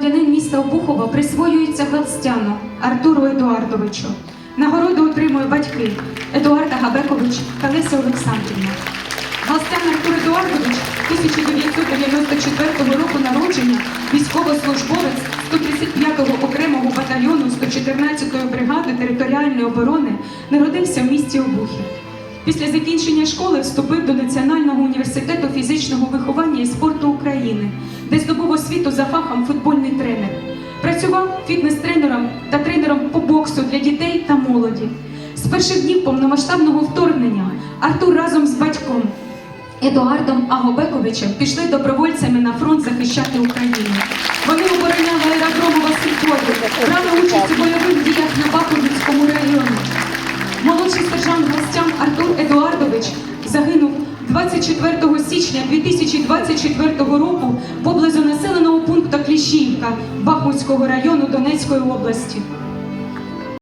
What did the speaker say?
громадянин міста Обухова присвоюється Галстяну Артуру Едуардовичу. Нагороду отримує батьки Едуарда Габекович та Леся Олександрівна. Галстян Артур Едуардович 1994 року народження, військовослужбовець 135-го окремого батальйону 114-ї бригади територіальної оборони, народився в місті Обухів. Після закінчення школи вступив до Національного університету фізичного виховання і спорту України, де здобув освіту за фахом тренер. Працював фітнес-тренером та тренером по боксу для дітей та молоді. З перших днів повномасштабного вторгнення Артур разом з батьком Едуардом Агобековичем пішли добровольцями на фронт захищати Україну. Вони обороняли аеродрому Василькові, брали участь у бойових діях на Бахмутському районі. Молодший сержант Гостян Артур Едуардович загинув 24 січня 2024 року поблизу Кліщівка Бахмутського району Донецької області.